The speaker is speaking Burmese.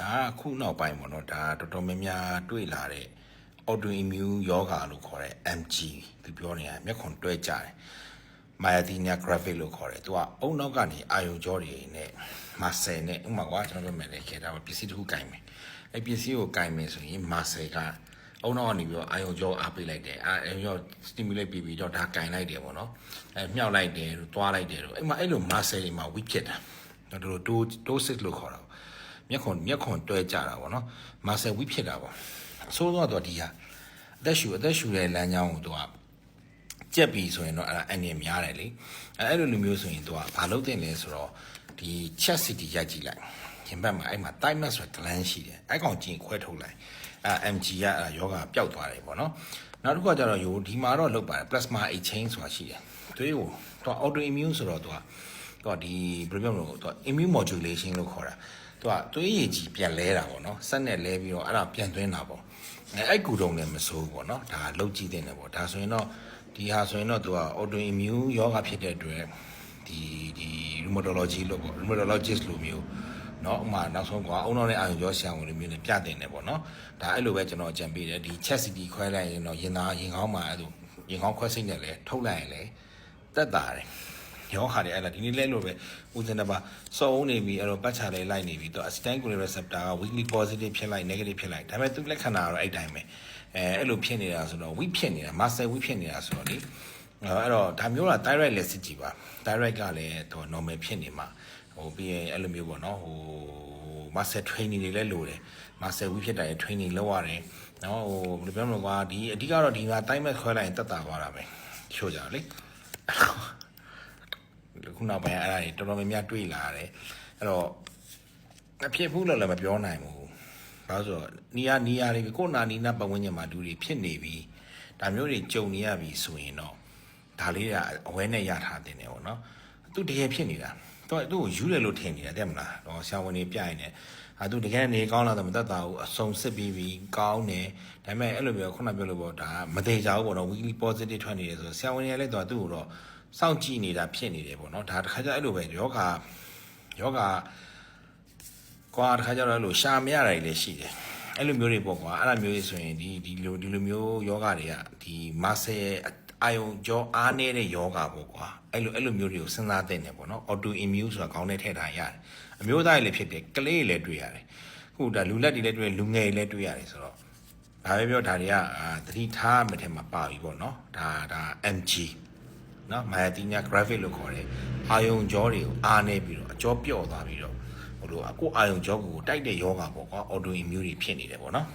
ဒါကခုနောက်ပိုင်းပေါ့နော်ဒါတော်တော်များများတွေ့လာတဲ့ autoimmune ယောဂါလို့ခေါ်တဲ့ MG သူပြောနေတာမျက်ခွန်တွဲကြတယ် myasthenia gravis လို့ခေါ်တယ်သူကအုံနောက်ကနေအာယုံကြောတွေနဲ့မဆယ်နဲ့ဥပမာကွာကျွန်တော်တို့မယ်လေခေတာပစ္စည်းတစ်ခုကင်မယ်အဲ့ပစ္စည်းကိုကင်မယ်ဆိုရင်မဆယ်ကအုံနောက်ကနေပြီးတော့အာယုံကြောအားပေးလိုက်တယ်အာယုံကြော stimulate ပြီးပြီးတော့ဒါကင်လိုက်တယ်ပေါ့နော်အဲမြှောက်လိုက်တယ်လို့တွားလိုက်တယ်လို့အဲ့မှာအဲ့လိုမဆယ်တွေမှာ weak ဖြစ်တာတို့တို့ dosage လို့ခေါ်တာ မျက်ခွန်မျက်ခွန်တွဲကြတာပေါ့နော်မာဆယ်ဝိဖြစ်တာပေါ့အဆိုးဆုံးကတော့ဒီဟာအသက်ရှူအသက်ရှူတဲ့လမ်းကြောင်းကိုသူကကြက်ပြီဆိုရင်တော့အဲ့ဒါအန်ရများတယ်လေအဲ့အဲ့လိုလူမျိုးဆိုရင်သူကဘာလုပ်တင်လဲဆိုတော့ဒီ chest city ရိုက်ကြည့်လိုက်ရင်ဘက်မှာအဲ့မှာ thymus ဆိုတဲ့ gland ရှိတယ်အဲ့ကောင်ကျင်ခွဲထုတ်လိုက်အဲ့ MG ကအဲ့ယောဂပျောက်သွားတယ်ပေါ့နော်နောက်တစ်ခုကကျတော့ယိုဒီမှာတော့လောက်ပါတယ် plasma exchange ဆိုတာရှိတယ်သူကိုသူက autoimmune ဆိုတော့သူက သူကဒီဘယ်လိုပြောမလဲသူက immune modulation လို့ခေါ်တာ သူကသွေးရည်ကြီးပြန်လဲတာပေါ့နော်ဆက်နဲ့လဲပြီးတော့အဲ့ဒါပြန်သွင်းတာပေါ့အဲအဲ့ကူတုံလည်းမစိုးဘူးပေါ့နော်ဒါလုတ်ကြည့်တဲ့နေပေါ့ဒါဆိုရင်တော့ဒီဟာဆိုရင်တော့သူက autoimmune ယောဂဖြစ်တဲ့အတွက်ဒီဒီ rheumatology လို့ပေါ့ rheumatologist လို့မျိုးเนาะဥမာနောက်ဆုံးကအုံတော်နဲ့အာရုံကြောဆရာဝန်လိုမျိုးနဲ့ပြတင်တယ်ပေါ့နော်ဒါအဲ့လိုပဲကျွန်တော်အကြံပေးတယ်ဒီ chest city ခွဲလိုက်ရင်တော့ရင်သားရင်ကောင်းမှာအဲ့လိုရင်ကောင်းခွဲစိတ်နဲ့လည်းထုတ်လိုက်ရင်လည်းတက်တာတယ် ရောခါတယ်အဲ့ဒါဒီနေ့လဲလို့ပဲဦးစင်တပါစော်အောင်နေပြီအဲ့တော့ပတ်ချလဲလိုက်နေပြီတော့ acetylcholine receptor က weekly positive ဖြစ်လိုက် negative ဖြစ်လိုက်ဒါပေမဲ့သူလက္ခဏာကတော့အဲ့တိုင်းပဲအဲအဲ့လိုဖြစ်နေတာဆိုတော့ weak ဖြစ်နေတာ muscle weak ဖြစ်နေတာဆိုတော့လေအဲ့တော့ဒါမျိုးက thyroid လည်းစစ်ကြည့်ပါ thyroid ကလည်းတော့ normal ဖြစ်နေမှာဟိုပြီးရင်အဲ့လိုမျိုးပေါ့နော်ဟို muscle training တွေလည်းလိုတယ် muscle weak ဖြစ်တာရဲ့ training လုပ်ရတယ်နော်ဟိုဘယ်လိုပြောမလဲကွာဒီအဓိကတော့ဒီက thyroid ခွဲလိုက်ရင်တက်တာသွားတာပဲချို့ကြလေ ခုနောက်ပိုင်းအဲ့ဒါတွေတော်တော်များများတွေ့လာရတယ်အဲ့တော့အဖြစ်ဘူးလို့လည်းမပြောနိုင်ဘူးဘာလို့ဆိုတော့နီယာနီယာတွေကိုယ်နာနီနာပတ်ဝန်းကျင်မှာလူတွေဖြစ်နေပြီဒါမျိုးတွေကြုံနေရပြီဆိုရင်တော့ဒါလေးကအဝဲနဲ့ရထားတင်တယ်ပေါ့နော်သူတကယ်ဖြစ်နေတာသူကသူ့ကိုယူတယ်လို့ထင်နေတာတဲ့မလားတော့ဆရာဝန်တွေပြရင်လည်းအာသူတကယ်နေကောင်းလာတယ်မတတ်တာဘူးအစုံစစ်ပြီးပြီးကောင်းတယ်ဒါပေမဲ့အဲ့လိုမျိုးခုနပြောလို့ပေါ့ဒါမသေးကြဘူးပေါ့နော် weekly positive ထွက်နေတယ်ဆိုဆရာဝန်တွေကလည်းတော့သူ့ကိုတော့ စောင့်ကြည့်နေတာဖြစ်နေတယ်ပေါ့နော်ဒါတခါကျအဲ့လိုပဲယောဂယောဂကွာတခါကျတော့အဲ့လိုရှာမရတာတွေလည်းရှိတယ်အဲ့လိုမျိုးတွေပေါ့ကွာအဲ့လိုမျိုးတွေဆိုရင်ဒီဒီလိုဒီလိုမျိုးယောဂတွေကဒီမဆယ်အာယုံကြောအားနေတဲ့ယောဂပေါ့ကွာအဲ့လိုအဲ့လိုမျိုးတွေကိုစဉ်းစားသင့်တယ်ပေါ့နော် auto immune ဆိုတာခေါင်းထဲထည့်ထားရတယ်အမျိုးသားတွေလည်းဖြစ်တယ်ကလေးတွေလည်းတွေ့ရတယ်ခုဒါလူလက်တွေလည်းတွေ့လူငယ်တွေလည်းတွေ့ရတယ်ဆိုတော့ဒါပဲပြောဒါတွေကအာသတိထားမှထဲမှာပါပြီပေါ့နော်ဒါဒါ MG နော် myasthenia gravis လို့ခေါ်တယ်အာယုံကြောတွေကိုအားနေပြီးတော့အကြောပြော့သွားပြီးတော့ဟိုလိုအကိုအာယုံကြောကိုတိုက်တဲ့ယောဂါပေါ့ကွာ auto immune တွေဖြစ်နေတယ်ပေါ့နော်